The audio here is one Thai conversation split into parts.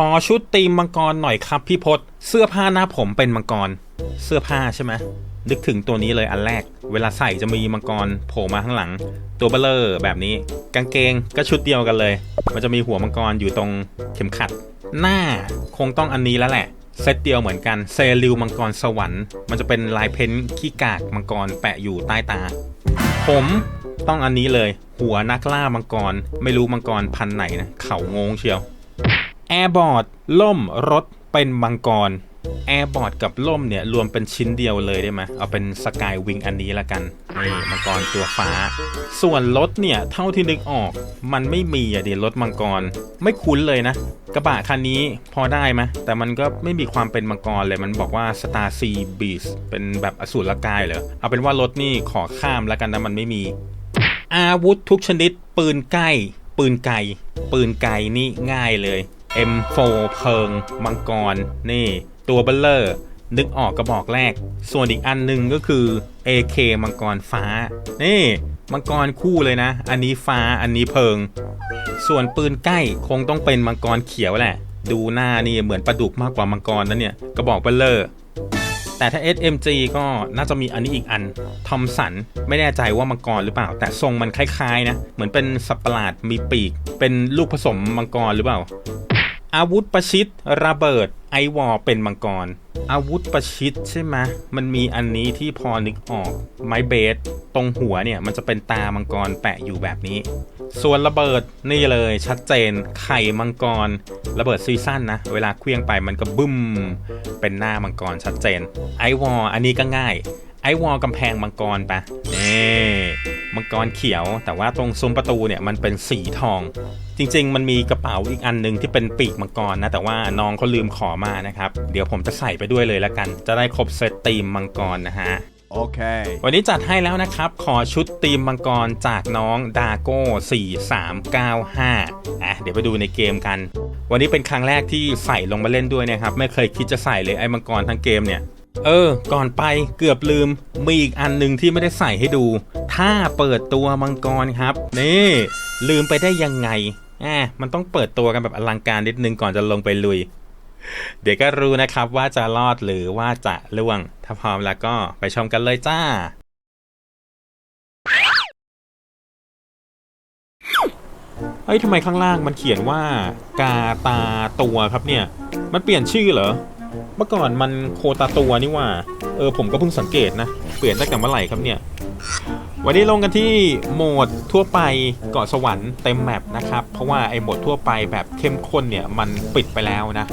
ขอชุดตีมมังกรหน่อยครับพี่พศเสื้อผ้าหน้าผมเป็นมังกร เสื้อผ้าใช่ไหมนึกถึงตัวนี้เลยอันแรก เวลาใส่จะมีมังกรโผล่มาข้างหลัง ตัวเบลเลอร์แบบนี้ กางเกงก็ชุดเดียวกันเลย มันจะมีหัวมังกรอยู่ตรงเข็มขัด หน้าคงต้องอันนี้แล้วแหละเซตเดียวเหมือนกันเซริวมังกรสวรรค์ มันจะเป็นลายเพ้นขี้กากมังกรแปะอยู่ใต้ตา ผมต้องอันนี้เลย หัวนักล่ามังกร ไม่รู้มังกรพันไหนนะ เขางงเชียว แอร์บอร์ดล่มรถเป็นมังกรแอร์บอร์ดกับล่มเนี่ย รวมเป็นชิ้นเดียวเลยได้ไหมเอาเป็นสกายวิงอันนี้ละกันนี่มังกรตัวฟ้า ส่วนรถเนี่ย เท่าที่นึกออก มันไม่มีอะเดี๋ยวรถมังกร ไม่คุ้นเลยนะ กระบะคันนี้พอได้ไหมแต่มันก็ไม่มีความเป็นมังกรเลย มันบอกว่า Star Sea Beast เป็นแบบอสูรกายเหรอเอาเป็นว่ารถนี่ขอข้ามแล้วกันนะมันไม่มี อาวุธทุกชนิด ปืนใกล้ปืนไกลปืนไกลนี่ง่ายเลย M4 เพิง มังกร นี่ ตัวเบลเลอร์ นึกออกกระบอกแรก ส่วนอีกอันหนึ่งก็คือ AK มังกรฟ้า นี่ มังกรคู่เลยนะ อันนี้ฟ้าอันนี้เพิง ส่วนปืนใกล้คงต้องเป็นมังกรเขียวแหละ ดูหน้านี่เหมือนปลาดุกมากกว่ามังกรนะเนี่ยกระบอกเบลเลอร์แต่ถ้า SMG ก็น่าจะมีอันนี้อีกอัน ทอมสัน ไม่แน่ใจว่ามังกรหรือเปล่า แต่ทรงมันคล้ายๆนะ เหมือนเป็นสัตว์ปหลาดมีปีก เป็นลูกผสมมังกรหรือเปล่า อาวุธประชิดระเบิดไอวอเป็นมังกร อาวุธประชิดใช่ไหมมันมีอันนี้ที่พอนึกออกไม้เบสตรงหัวเนี่ยมันจะเป็นตามังกรแปะอยู่แบบนี้ ส่วนระเบิดนี่เลยชัดเจนไข่มังกร ระเบิดซีซั่นนะ เวลาเคลื่องไปมันก็บึ้ม เป็นหน้ามังกรชัดเจนไอวออันนี้ก็ง่ายไอวอลกำแพงมังกรปะนี่ มังกรเขียว แต่ว่าตรงซุ้มประตูเนี่ยมันเป็นสีทอง จริง ๆ มันมีกระเป๋าอีกอันหนึ่งที่เป็นปีกมังกรนะ แต่ว่าน้องเขาลืมขอมานะครับ เดี๋ยวผมจะใส่ไปด้วยเลยละกัน จะได้ครบเซตตีมมังกรนะฮะ Okay. วันนี้จัดให้แล้วนะครับ ขอชุดตีมมังกรจากน้องดาโก้4395อะเดี๋ยวไปดูในเกมกัน วันนี้เป็นครั้งแรกที่ใส่ลงมาเล่นด้วยนะครับ ไม่เคยคิดจะใส่เลยไอ้มังกรทั้งเกมเนี่ย เออ ก่อนไปเกือบลืม มีอีกอันหนึ่งที่ไม่ได้ใส่ให้ดู ถ้าเปิดตัวมังกรครับ นี่ ลืมไปได้ยังไงอะมันต้องเปิดตัวกันแบบอลังการนิดนึงก่อนจะลงไปลุย เดี๋ยวก็รู้นะครับว่าจะรอดหรือว่าจะล่วง ถ้าพร้อมแล้วก็ไปชมกันเลยจ้าเฮ้ยทำไมข้างล่างมันเขียนว่ากาตาตัวครับเนี่ย มันเปลี่ยนชื่อเหรอ เมื่อก่อนมันโคตาตัวนี่ว่า เออผมก็เพิ่งสังเกตนะ เปลี่ยนตั้งแต่เมื่อไหร่ครับเนี่ย วันนี้ลงกันที่โหมดทั่วไปเกาะสวรรค์เต็มแมปนะครับ เพราะว่าไอ้โหมดทั่วไปแบบเข้มข้นเนี่ยมันปิดไปแล้วนะ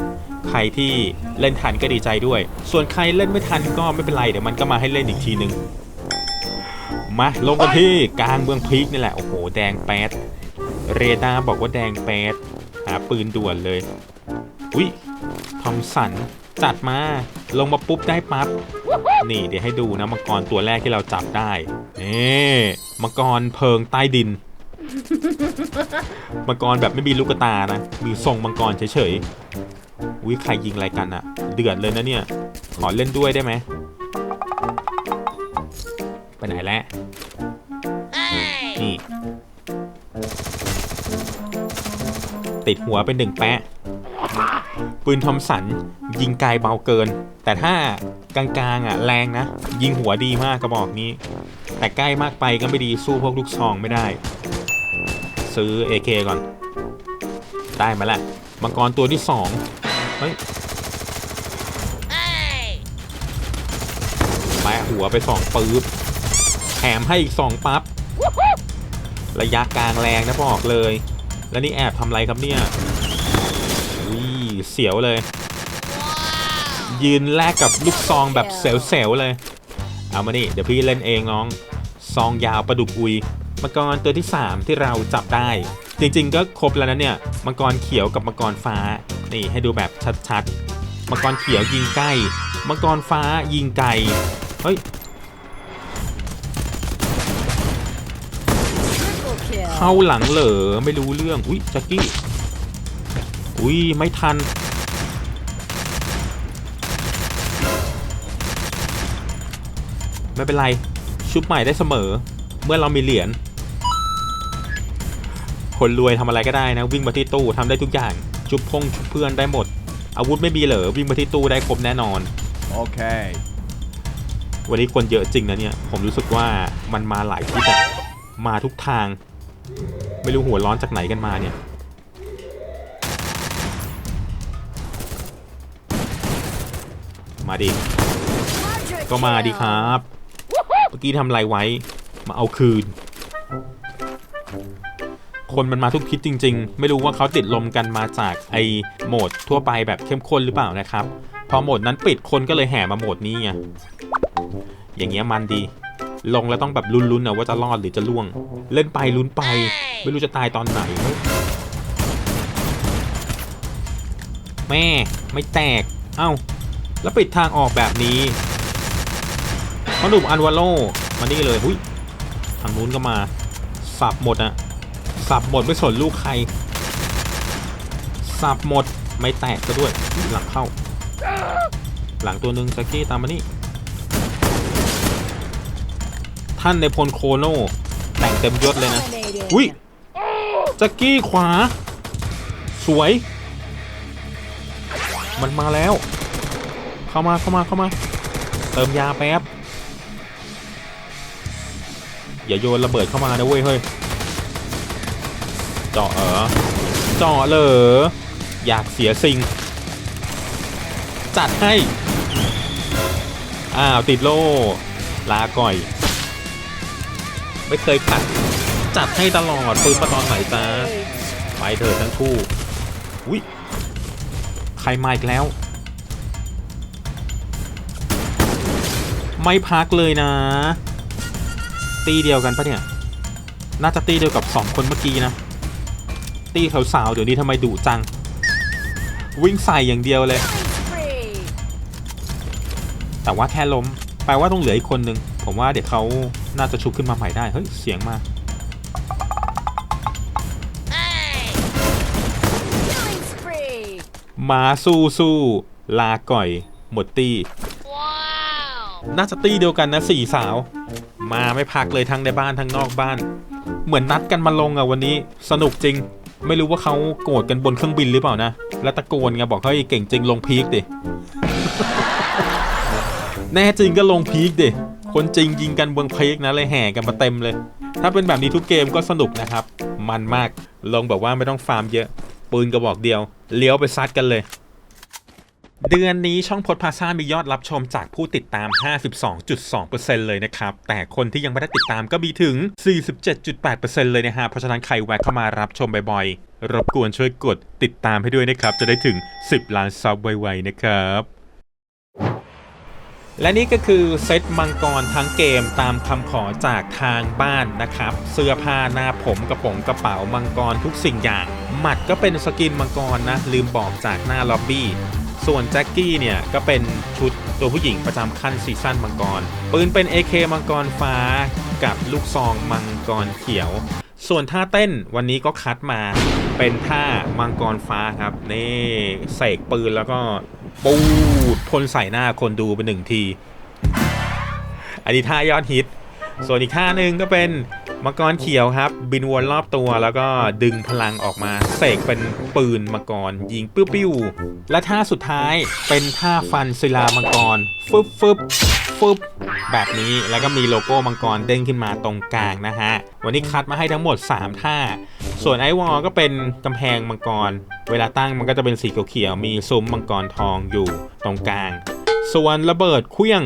ใครที่เล่นทันก็ดีใจด้วย ส่วนใครเล่นไม่ทันก็ไม่เป็นไรเดี๋ยวมันก็มาให้เล่นอีกทีหนึ่งมาลงกันที่กลางเมืองพีกนี่แหละ โอ้โหแดงแปดเรดาร์บอกว่าแดงแปดหาปืนด่วนเลย อุ้ยทอมสัน จัดมาลงมาปุ๊บได้ปั๊บนี่เดี๋ยวให้ดูนะมังกรตัวแรกที่เราจับได้นี่มังกรเพิงใต้ดินมังกรแบบไม่มีลูกตานะ มีทรงมังกรเฉยๆอุ้ยใครยิงอะไรกันอะเดือดเลยนะเนี่ย ขอเล่นด้วยได้ไหมไปไหนแล้วนี่ติดหัวเป็นหนึ่งแปะ ปืนทอมสัน ยิงไกลเบาเกิน แต่ถ้ากลางๆอะแรงนะ ยิงหัวดีมากกระบอกนี้ แต่ใกล้มากไปก็ไม่ดีสู้พวกลูกซองไม่ได้ ซื้อ AK ก่อน ได้มาแล้วมังกรตัวที่สองเฮ้ยแปะหัวไปสองปื๊บแถมให้อีกสองปั๊บระยะกลางแรงนะบอกเลย แล้วนี่แอบทำอะไรครับเนี่ย เสียวเลย ยืนแลกกับลูกซองแบบเสียวๆเลย เอามานี่เดี๋ยวพี่เล่นเองน้อง ซองยาวประดุกอุย มังกรตัวที่ 3 ที่เราจับได้ จริงๆก็ครบแล้วนะเนี่ย มังกรเขียวกับมังกรฟ้า นี่ให้ดูแบบชัดๆ มังกรเขียวยิงใกล้ มังกรฟ้ายิงไกล เฮ้ย Triple kill. เข้าหลังเหรอไม่รู้เรื่อง อุ้ยแจ็กกี้ อุ้ยไม่ทัน ไม่เป็นไร ชุบใหม่ได้เสมอ เมื่อเรามีเหรียญคนรวยทำอะไรก็ได้นะ วิ่งมาที่ตู้ทำได้ทุกอย่างจชุบพงชุบเพื่อนได้หมด อาวุธไม่มีเหรอวิ่งมาที่ตู้ได้ครบแน่นอน Okay. วันนี้คนเยอะจริงนะเนี่ย ผมรู้สึกว่ามันมาหลายทิศอะมาทุกทาง ไม่รู้หัวร้อนจากไหนกันมาเนี่ย มาดิ ก็มาดิครับ เมื่อกี้ทำอะไรไว้ มาเอาคืน คนมันมาทุกทิศจริง ๆ ไม่รู้ว่าเขาติดลมกันมาจากไอโหมดทั่วไปแบบเข้มข้นหรือเปล่านะครับ พอโหมดนั้นปิดคนก็เลยแห่มาโหมดนี้ไง อย่างเงี้ยมันดี ลงแล้วต้องแบบลุ้นๆนะว่าจะรอดหรือจะล่วง เล่นไปลุ้นไป ไม่รู้จะตายตอนไหน แม่ไม่แตก เอ้า แล้วปิดทางออกแบบนี้พ่อหนุ่มอันวาโลมานี่เลยหุยทางนู้นก็มาสับหมดอะสับหมดไม่สนลูกใครสับหมดไม่แตกซะด้วยหลังเข้า หลังตัวหนึ่งแจ็คกี้ตามมานี่ท่านในพลโคโนแต่งเต็มยศเลยนะอุ้ยแจ็คกี้ขวา สวย มันมาแล้ว เข้ามาเข้ามาเข้ามา เติมยาแป๊บ อย่าโยนระเบิดเข้ามานะเว้ยเฮ้ยเจาะเออเจาะเหรออยากเสียสิ่ง จัดให้ อ้าว ติดโล่ ลาก่อย ไม่เคยขัด จัดให้ตลอดปืนมาตอนไหนจ้าไปเถอะทั้งคู่อุ้ยใครมาอีกแล้ว ไม่พักเลยนะ ตีเดียวกันปะเนี่ย น่าจะตีเดียวกับสองคนเมื่อกี้นะ ตีสาวๆเดี๋ยวนี้ทำไมดุจัง วิ่งใส่อย่างเดียวเลย แต่ว่าแค่ล้มแปลว่าต้องเหลืออีกคนนึง ผมว่าเดี๋ยวเขาน่าจะชุบขึ้นมาใหม่ได้ เฮ้ย เสียงมามาสู้สู้ลาก่อย หมดตี น่าจะตีเดียวกันนะสี่สาว มาไม่พักเลยทั้งในบ้านทั้งนอกบ้าน เหมือนนัดกันมาลงอะวันนี้สนุกจริง ไม่รู้ว่าเขาโกรธกันบนเครื่องบินหรือเปล่านะ แล้วตะโกนไงบอกเขาให้เก่งจริงลงพีคดิแน่จริงก็ลงพีคดิคนจริงยิงกันบืองพีคนะเลยแห่กันมาเต็มเลย ถ้าเป็นแบบนี้ทุกเกมก็สนุกนะครับ มันมากลงแบบว่าไม่ต้องฟาร์มเยอะ ปืนกระบอกเดียว เลี้ยวไปซัดกันเลย เดือนนี้ช่องพดพาซ่ามียอดรับชมจากผู้ติดตาม 52.2%เลยนะครับ แต่คนที่ยังไม่ได้ติดตามก็มีถึง 47.8%เลยนะฮะ เพราะฉะนั้นใครแวะเข้ามารับชมบ่อยๆ รบกวนช่วยกดติดตามให้ด้วยนะครับ จะได้ถึง 10 ล้านซับไวๆนะครับ และนี่ก็คือเซตมังกรทั้งเกมตามคำขอจากทางบ้านนะครับ เสื้อผ้าหน้าผมกระป๋องกระเป๋ามังกรทุกสิ่งอย่าง หมัดก็เป็นสกินมังกรนะลืมบอกจากหน้าล็อบบี้ ส่วนแจ็คกี้เนี่ยก็เป็นชุดตัวผู้หญิงประจำขั้นซีซั่นมังกร ปืนเป็น AK มังกรฟ้ากับลูกซองมังกรเขียว ส่วนท่าเต้นวันนี้ก็คัดมาเป็นท่ามังกรฟ้าครับนี่เสกปืนแล้วก็ปูดพ่นใส่หน้าคนดูไปหนึ่งที อันนี้ท่ายอดฮิต ส่วนอีกท่าหนึ่งก็เป็น มังกรเขียวครับ บินวนรอบตัวแล้วก็ดึงพลังออกมา เสกเป็นปืนมังกร ยิงปิ้วๆและท่าสุดท้ายเป็นท่าฟันศิลามังกร ฟึบฟึบฟึบแบบนี้แล้วก็มีโลโก้มังกรเด้งขึ้นมาตรงกลางนะฮะ วันนี้คัดมาให้ทั้งหมด 3 ท่า ส่วนไอวอลก็เป็นกำแพงมังกร เวลาตั้งมันก็จะเป็นสีเขียวมีซุ้มมังกรทองอยู่ตรงกลาง ส่วนระเบิดเครื่อง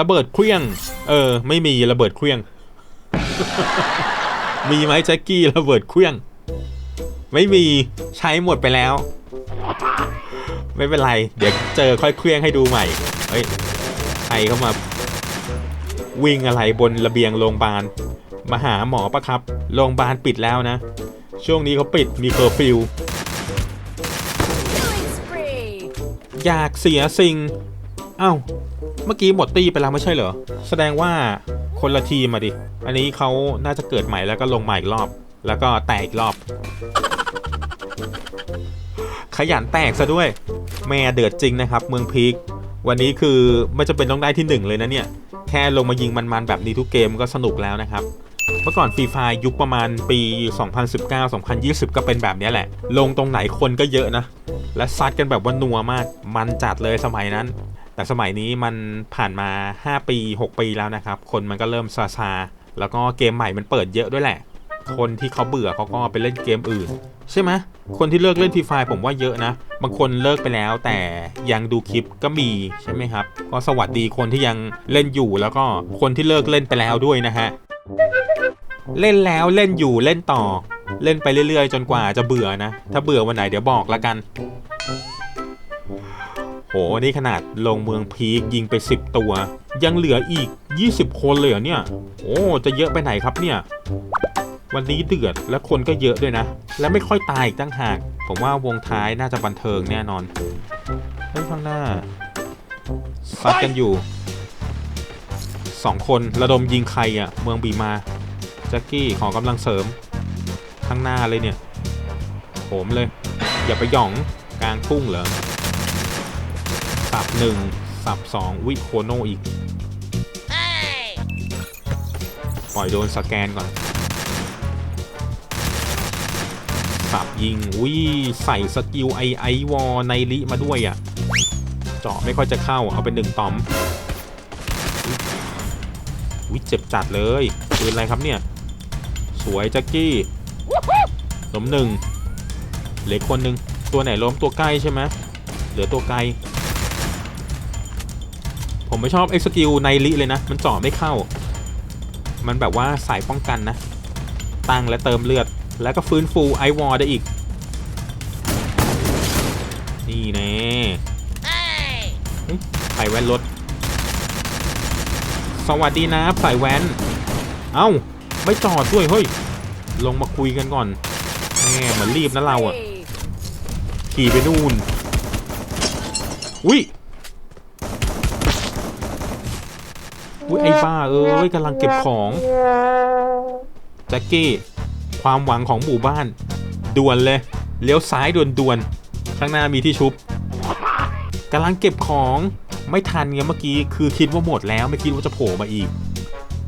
ระเบิดเครื่องเออไม่มีระเบิดเครื่อง มีไหมแจ็คกี้ระเบิดเครื่อง ไม่มีใช้หมดไปแล้ว ไม่เป็นไร เดี๋ยวเจอค่อยเครื่องให้ดูใหม่ เฮ้ยใครเข้ามา วิ่งอะไรบนระเบียงโรงพยาบาลมาหาหมอปะครับ โรงพยาบาลปิดแล้วนะ ช่วงนี้เขาปิดมีเคอร์ฟิว อยากเสียสิ่ง เอ้า เมื่อกี้หมดตีไปแล้วไม่ใช่เหรอ แสดงว่า คนละทีมาดิ อันนี้เขาน่าจะเกิดใหม่แล้วก็ลงใหม่อีกรอบ แล้วก็แตกอีกรอบ ขยันแตกซะด้วย แม่เดือดจริงนะครับ เมืองพีควันนี้คือไม่จำเป็นต้องได้ที่หนึ่งเลยนะเนี่ย แค่ลงมายิงมันๆแบบนี้ทุกเกมก็สนุกแล้วนะครับเมื่อก่อนฟรีไฟยุคประมาณปี 2019-2020 ก็เป็นแบบนี้แหละ ลงตรงไหนคนก็เยอะนะ และซัดกันแบบว่านัวมาก มันจัดเลยสมัยนั้น แต่สมัยนี้มันผ่านมา 5 ปี 6 ปีแล้วนะครับ คนมันก็เริ่มซาซาแล้วก็เกมใหม่มันเปิดเยอะด้วยแหละ คนที่เขาเบื่อเขาก็ไปเล่นเกมอื่น ใช่ไหมคนที่เลิกเล่นฟรีไฟผมว่าเยอะนะ บางคนเลิกไปแล้วแต่ยังดูคลิปก็มีใช่ไหมครับ ก็สวัสดีคนที่ยังเล่นอยู่แล้วก็คนที่เลิกเล่นไปแล้วด้วยนะฮะ เล่นแล้วเล่นอยู่เล่นต่อ เล่นไปเรื่อยๆ จนกว่าจะเบื่อนะ ถ้าเบื่อวันไหนเดี๋ยวบอกละกัน นี่ขนาดลงเมืองพีคยิงไป 10 ตัว ยังเหลืออีก 20 คนเลยเหรอเนี่ย โอ้จะเยอะไปไหนครับเนี่ย วันนี้เดือดและคนก็เยอะด้วยนะ และไม่ค่อยตายอีกตั้งหาก ผมว่าวงท้ายน่าจะบันเทิงแน่นอนเฮ้ยข้างหน้าซัดกันอยู่สองคนระดมยิงใครอะ่ะ เมืองบีมาแจ็คกี้ขอกำลังเสริม ข้างหน้าเลยเนี่ยโหมเลย อย่าไปหย่องกลางทุ่งเหรอ สับหนึ่งสับสองวิโคโนอีก ปล่อยโดนสแกนก่อน สับยิงวิใส่สกิลไอไอวอในลิมาด้วยอะ่ะ เจาะไม่ค่อยจะเข้า เอาเป็นหนึ่งตอมวิเจ็บจัดเลยปืนอะไรครับเนี่ย สวยแจ็คกี้ล้มหนึ่งเหลือคนหนึ่งตัวไหนล้มตัวใกล้ใช่ไหมเหลือตัวไกล ผมไม่ชอบเอ็กซ์กิลในลิเลยนะ มันเจาะไม่เข้า มันแบบว่าสายป้องกันนะ ตั้งและเติมเลือด แล้วก็ฟื้นฟูไอวอร์ได้อีก นี่แน่เฮ้ยไผ่แว่นรถ สวัสดีนะใสายแว้นเอ้า ไม่จอดด้วยเฮ้ย ลงมาคุยกันก่อนแหมเหมือนรีบนะเราอะขี่ไปนู่น อุ้ย อุ้ยไอ้บ้าเอ้ยกำลังเก็บของแจ็คกี้ ความหวังของหมู่บ้าน ด่วนเลย เลี้ยวซ้ายด่วนๆข้างหน้ามีที่ชุบกำลังเก็บของไม่ทันไงเมื่อกี้คือคิดว่าหมดแล้วไม่คิดว่าจะโผล่มาอีก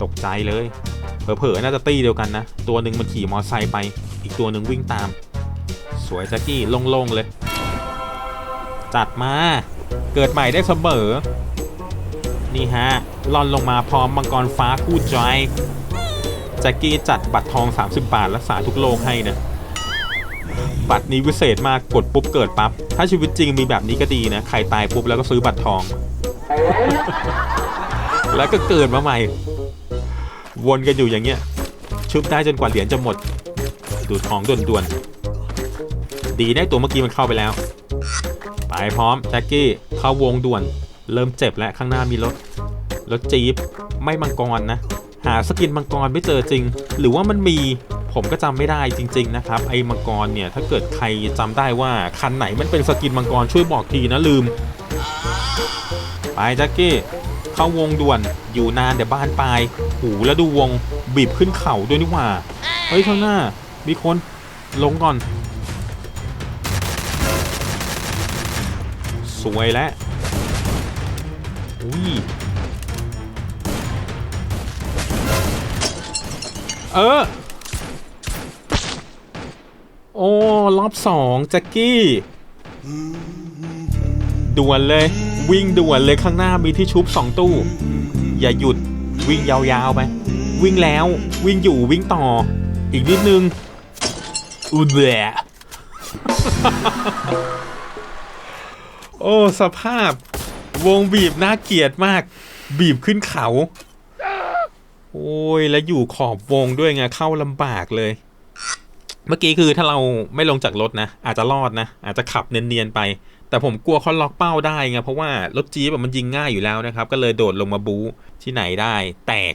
ตกใจเลย เผลอๆน่าจะตี้เดียวกันนะ ตัวหนึ่งมันขี่มอไซค์ไป อีกตัวหนึ่งวิ่งตาม สวยแจ็คกี้โล่งๆเลย จัดมา เกิดใหม่ได้เสมอ นี่ฮะ ล่อนลงมาพร้อมมังกรฟ้าคู่จอยแจ็คกี้จัดบัตรทอง 30 บาทรักษาทุกโรคให้นะ บัตรนี้วิเศษมากกดปุ๊บเกิดปั๊บ ถ้าชีวิตจริงมีแบบนี้ก็ดีนะ ใครตายปุ๊บแล้วก็ซื้อบัตรทอง แล้วก็เกิดมาใหม่ วนกันอยู่อย่างเงี้ย ชุบได้จนกว่าเหรียญจะหมด ดูดของด่วนๆ ดีได้ตัวเมื่อกี้มันเข้าไปแล้ว ไปพร้อมแจ็คกี้เข้าวงด่วน เริ่มเจ็บแล้วข้างหน้ามีรถ รถจี๊ปไม่มังกรนะ หาสกินมังกรไม่เจอจริง หรือว่ามันมีผมก็จำไม่ได้จริง ๆ นะครับ ไอ้มังกรเนี่ยถ้าเกิดใครจำได้ว่าคันไหนมันเป็นสกินมังกรช่วยบอกทีนะลืม ไปแจ็คกี้เข้าวงด่วนอยู่นานเดี๋ยวบ้านปลายหูแล้วดูวงบีบขึ้นเข่าด้วยนี่หว่าเฮ้ยข้างหน้ามีคนลงก่อน สวยแล้วอุ้ย เออ โอ้รอบสองแจ็คกี้ด่วนเลย วิ่งด่วนเลยข้างหน้ามีที่ชุบสองตู้ อย่าหยุดวิ่งยาวๆไป วิ่งแล้ววิ่งอยู่วิ่งต่อ อีกนิดนึงอุดแหละโอ้ สภาพ วงบีบน่าเกลียดมาก บีบขึ้นเขา โอ้ย แล้วอยู่ขอบวงด้วยไงเข้าลำบากเลย เมื่อกี้คือถ้าเราไม่ลงจากรถนะ อาจจะรอดนะ อาจจะขับเนียนๆไป แต่ผมกลัวเขาล็อกเป้าได้ไงเพราะว่ารถจี๊ปอะมันยิงง่ายอยู่แล้วนะครับ ก็เลยโดดลงมาบูที่ไหนได้ แตก